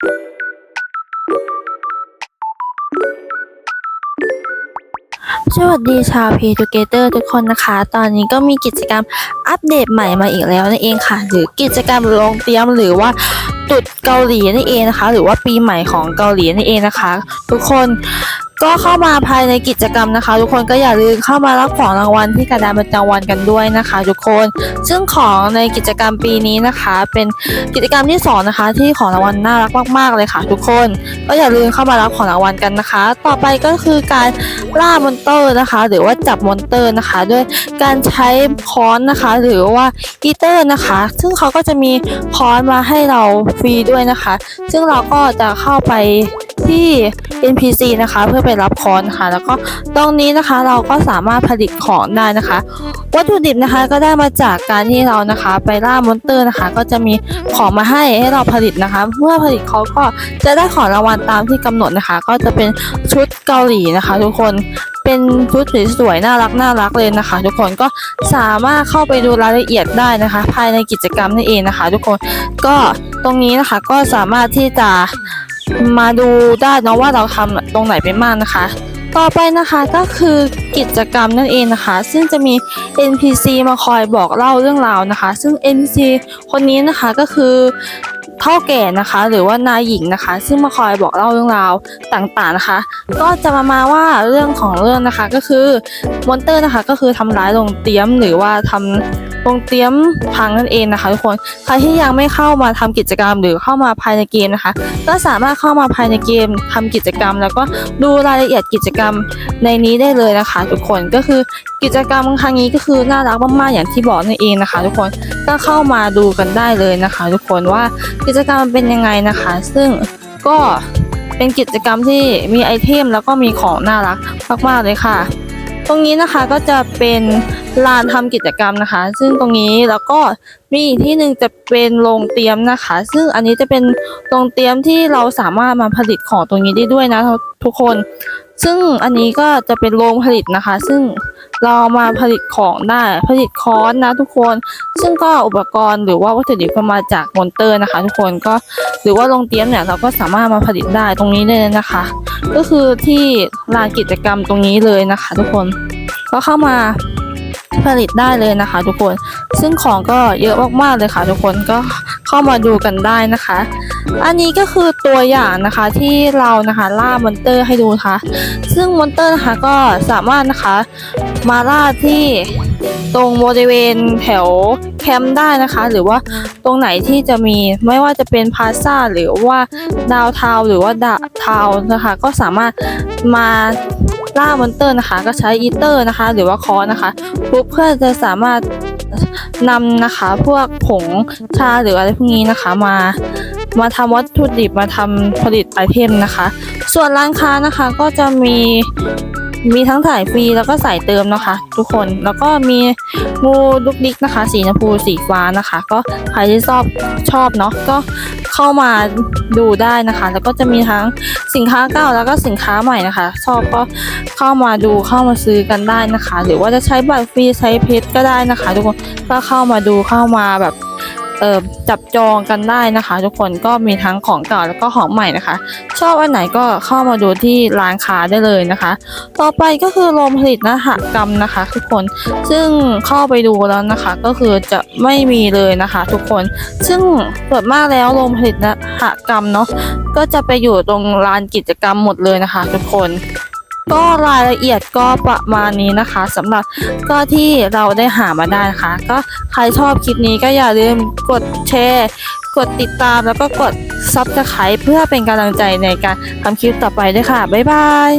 สวัสดีชาวพีทูเกเตอร์ทุกคนนะคะ ตอนนี้ก็มีกิจกรรมอัปเดตใหม่มาอีกแล้วนั่นเองค่ะ หรือกิจกรรมลงเตรียมหรือว่าตุดเกาหลีนั่นเองนะคะ หรือว่าปีใหม่ของเกาหลีนั่นเองนะคะ ทุกคน ก็เข้ามาภายในกิจกรรมนะคะ ทุกคนก็อย่าลืมเข้ามารับของรางวัลที่กระดานประจำวันกันด้วยนะคะ ทุกคน ซึ่งของในกิจกรรมปีนี้นะคะ เป็นกิจกรรมที่สองนะคะ ที่ของรางวัลน่ารักมากๆเลยค่ะ ทุกคนก็อย่าลืมเข้ามารับของรางวัลกันนะคะ ต่อไปก็คือการล่ามอนเตอร์นะคะ หรือว่าจับมอนเตอร์นะคะ ด้วยการใช้ค้อนนะคะ หรือว่าอีเตอร์นะคะ ซึ่งเขาก็จะมีค้อนมาให้เราฟรีด้วยนะคะ ซึ่งเราก็จะเข้าไป ที่ NPC นะคะเพื่อไปรับคอนค่ะ แล้วก็ตรงนี้นะคะเราก็สามารถผลิตของได้นะคะ วัตถุดิบนะคะก็ได้มาจากการที่เรานะคะ ไปล่ามอนเตอร์นะคะ ก็จะมีของมาให้ให้เราผลิตนะคะ เมื่อผลิตเขาก็จะได้ของรางวัลตามที่กำหนดนะคะ ก็จะเป็นชุดเกาหลีนะคะ ทุกคนเป็นชุดสวยๆน่ารักน่ารักเลยนะคะ ทุกคนก็สามารถเข้าไปดูรายละเอียดได้นะคะ ภายในกิจกรรมนั่นเองนะคะ ทุกคนก็ตรงนี้นะคะก็สามารถที่จะ มาดูได้เนะว่าเราทำตรงไหนไปบ้างนะคะ ต่อไปนะคะก็คือกิจกรรมนั่นเองนะคะ ซึ่งจะมี NPC มาคอยบอกเล่าเรื่องราวนะคะ ซึ่ง NPC คนนี้นะคะก็คือเท่าแก่นะคะ หรือว่านายหญิงนะคะ ซึ่งมาคอยบอกเล่าเรื่องราวต่างๆนะคะ ก็จะมามาว่าเรื่องของเรื่องนะคะก็คือมอนเตอร์นะคะก็คือทำร้ายโรงเตียมหรือว่าทำโรงเตียมพังนั่นเองนะคะทุกคนใครที่ยังไม่เข้ามาทำกิจกรรมหรือเข้ามาภายในเกมนะคะ ก็สามารถเข้ามาภายในเกมทำกิจกรรม แล้วก็ดูรายละเอียดกิจกรรมในนี้ได้เลยนะคะทุกคนก็คือกิจกรรมครั้งนี้ก็คือน่ารักมากๆอย่างที่บอกนั่นเองนะคะ ทุกคนก็เข้ามาดูกันได้เลยนะคะ ทุกคนว่ากิจกรรมเป็นยังไงนะคะ ซึ่งก็เป็นกิจกรรมที่มีไอเทมแล้วก็มีของน่ารักมากๆเลยค่ะ ตรงนี้นะคะก็จะเป็นลานทำกิจกรรมนะคะ ซึ่งตรงนี้แล้วก็มีอีกที่หนึ่งจะเป็นโรงเตรียมนะคะ ซึ่งอันนี้จะเป็นโรงเตรียมที่เราสามารถมาผลิตของตรงนี้ได้ด้วยนะทุกคน ซึ่งอันนี้ก็จะเป็นโรงผลิตนะคะ ซึ่งเรามาผลิตของได้ผลิตค้อนนะทุกคน ซึ่งก็อุปกรณ์หรือว่าวัตถุดิบก็มาจากมอนเตอร์นะคะ ทุกคนก็หรือว่าโรงเตรียมเนี่ยเราก็สามารถมาผลิตได้ตรงนี้เลยนะคะ ก็คือที่ลานกิจกรรมตรงนี้เลยนะคะ ทุกคนก็เข้ามาผลิตได้เลยนะคะ ทุกคน ซึ่งของก็เยอะมากๆเลยค่ะ ทุกคนก็เข้ามาดูกันได้นะคะ อันนี้ก็คือตัวอย่างนะคะที่เรานะคะล่ามอนเตอร์ให้ดูนะคะซึ่งมอนเตอร์นะคะก็สามารถนะคะมาล่าที่ตรงบริเวณแถวแคมป์ได้นะคะ หรือว่าตรงไหนที่จะมีไม่ว่าจะเป็นพาซ่าหรือว่าดาวทาวหรือว่าดาทาวนะคะ ก็สามารถมาล่ามอนเตอร์นะคะ ก็ใช้อีเตอร์นะคะ หรือว่าคอนะคะทุบเพื่อจะสามารถนำนะคะพวกผงชาหรืออะไรพวกนี้นะคะมา มาทำวัตถุดิบมาทำผลิตไอเทมนะคะ ส่วนร้านค้านะคะก็จะมีมีทั้งถ่ายฟรีแล้วก็ใส่เติมนะคะ ทุกคนแล้วก็มีงูดุกดิกนะคะ สีชมพูสีฟ้านะคะ ก็ใครที่ชอบชอบเนาะก็เข้ามาดูได้นะคะ แล้วก็จะมีทั้งสินค้าเก่าแล้วก็สินค้าใหม่นะคะ ชอบก็เข้ามาดูเข้ามาซื้อกันได้นะคะ หรือว่าจะใช้บัตรฟรีใช้เพชรก็ได้นะคะ ทุกคนก็เข้ามาดูเข้ามาแบบ จับจองกันได้นะคะ ทุกคนก็มีทั้งของเก่าแล้วก็ของใหม่นะคะ ชอบอันไหนก็เข้ามาดูที่ร้านค้าได้เลยนะคะ ต่อไปก็คือโรงผลิตนหกรรมนะคะ ทุกคนซึ่งเข้าไปดูแล้วนะคะ ก็คือจะไม่มีเลยนะคะ ทุกคนซึ่งส่วนมากแล้วโรงผลิตนหกรรมเนาะก็จะไปอยู่ตรงลานกิจกรรมหมดเลยนะคะ ทุกคน ก็รายละเอียดก็ประมาณนี้นะคะสำหรับก็ที่เราได้หามาได้นะคะ ก็ใครชอบคลิปนี้ก็อย่าลืมกดแชร์กดติดตามแล้วก็กดซับสไคร b e เพื่อเป็นกำลังใจในการทำคลิปต่อไปด้วยค่ะ บ๊ายบาย